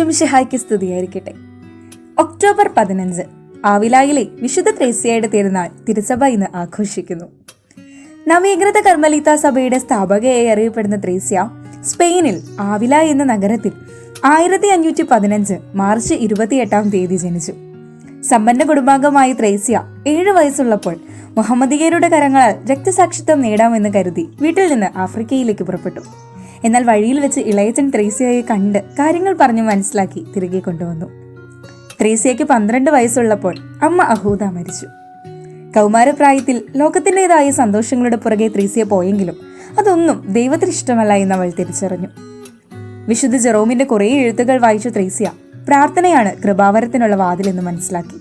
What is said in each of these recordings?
ഈശ്വമിഷിഹായ്ക്ക് സ്തുതിയായിരിക്കട്ടെ. ഒക്ടോബർ പതിനഞ്ച് ആവിലായിലെ വിശുദ്ധ ത്രേസ്യയുടെ തിരുനാൾ തിരുസഭ ഇന്ന് ആഘോഷിക്കുന്നു. നവീകൃത കർമ്മലീത്ത സഭയുടെ സ്ഥാപകയായി അറിയപ്പെടുന്ന ത്രേസ്യ സ്പെയിനിൽ ആവില എന്ന നഗരത്തിൽ ആയിരത്തി അഞ്ഞൂറ്റി പതിനഞ്ച് മാർച്ച് ഇരുപത്തിയെട്ടാം തീയതി ജനിച്ചു. സമ്പന്ന കുടുംബാംഗമായ ത്രേസ്യ ഏഴു വയസ്സുള്ളപ്പോൾ മുഹമ്മദിയരുടെ കരങ്ങളാൽ രക്തസാക്ഷിത്വം നേടാമെന്ന് കരുതി വീട്ടിൽ നിന്ന് ആഫ്രിക്കയിലേക്ക് പുറപ്പെട്ടു. എന്നാൽ വഴിയിൽ വെച്ച് ഇളയച്ചൻ ത്രേസ്യയെ കണ്ട് കാര്യങ്ങൾ പറഞ്ഞു മനസ്സിലാക്കി തിരികെ കൊണ്ടുവന്നു. ത്രേസ്യയ്ക്ക് പന്ത്രണ്ട് വയസ്സുള്ളപ്പോൾ അമ്മ അഹൂദ മരിച്ചു. കൗമാരപ്രായത്തിൽ ലോകത്തിന്റെതായ സന്തോഷങ്ങളുടെ പുറകെ ത്രീസിയ പോയെങ്കിലും അതൊന്നും ദൈവത്തിന് ഇഷ്ടമല്ല എന്ന് അവൾ തിരിച്ചറിഞ്ഞു. വിശുദ്ധ ജെറോമിന്റെ കുറേ എഴുത്തുകൾ വായിച്ച ത്രേസ്യ പ്രാർത്ഥനയാണ് കൃപാവരത്തിനുള്ള വാതിൽ എന്ന് മനസ്സിലാക്കി.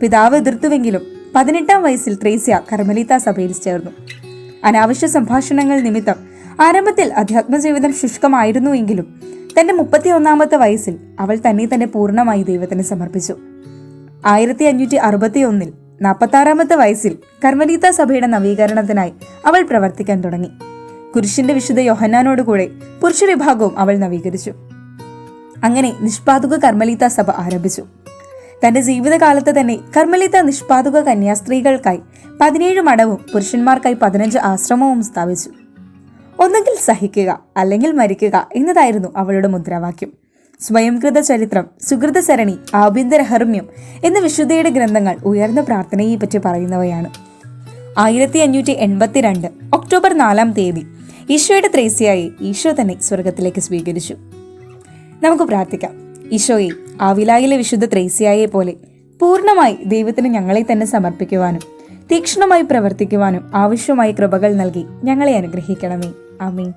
പിതാവ് എതിർത്തുവെങ്കിലും പതിനെട്ടാം വയസ്സിൽ ത്രേസ്യ കർമ്മലീത്ത സഭയിൽ ചേർന്നു. അനാവശ്യ സംഭാഷണങ്ങൾ നിമിത്തം ആരംഭത്തിൽ അധ്യാത്മജീവിതം ശുഷ്കമായിരുന്നുവെങ്കിലും തന്റെ മുപ്പത്തിയൊന്നാമത്തെ വയസ്സിൽ അവൾ തന്നെ തന്നെ പൂർണമായി ദൈവത്തിന് സമർപ്പിച്ചു. ആയിരത്തി അഞ്ഞൂറ്റി അറുപത്തി ഒന്നിൽ നാൽപ്പത്താറാമത്തെ വയസ്സിൽ കർമ്മലീത്ത സഭയുടെ നവീകരണത്തിനായി അവൾ പ്രവർത്തിക്കാൻ തുടങ്ങി. കുരിശിന്റെ വിശുദ്ധ യോഹന്നാനോടുകൂടെ പുരുഷ വിഭാഗവും അവൾ നവീകരിച്ചു. അങ്ങനെ നിഷ്പാതുക കർമ്മലീത സഭ ആരംഭിച്ചു. തന്റെ ജീവിതകാലത്ത് തന്നെ കർമ്മലീത നിഷ്പാതുക കന്യാസ്ത്രീകൾക്കായി പതിനേഴ് മഠവും പുരുഷന്മാർക്കായി പതിനഞ്ച് ആശ്രമവും സ്ഥാപിച്ചു. ഒന്നുകിൽ സഹിക്കുക അല്ലെങ്കിൽ മരിക്കുക എന്നതായിരുന്നു അവളുടെ മുദ്രാവാക്യം. സ്വയംകൃത ചരിത്രം സുഹൃത സരണി ആഭ്യന്തര ഹർമ്യം എന്ന വിശുദ്ധയുടെ ഗ്രന്ഥങ്ങൾ ഉയർന്ന പ്രാർത്ഥനയെ പറ്റി പറയുന്നവയാണ്. ആയിരത്തി അഞ്ഞൂറ്റി എൺപത്തിരണ്ട് ഒക്ടോബർ നാലാം തീയതി ഈശോയുടെ ത്രേസ്യയായി ഈശോ തന്നെ സ്വർഗത്തിലേക്ക് സ്വീകരിച്ചു. നമുക്ക് പ്രാർത്ഥിക്കാം. ഈശോയെ ആവിലായിലെ വിശുദ്ധ ത്രേസ്യയെ പോലെ പൂർണമായി ദൈവത്തിന് ഞങ്ങളെ തന്നെ സമർപ്പിക്കുവാനും തീക്ഷ്ണമായി പ്രവർത്തിക്കുവാനും ആവശ്യമായ കൃപകൾ നൽകി ഞങ്ങളെ അനുഗ്രഹിക്കണമേ. Amém.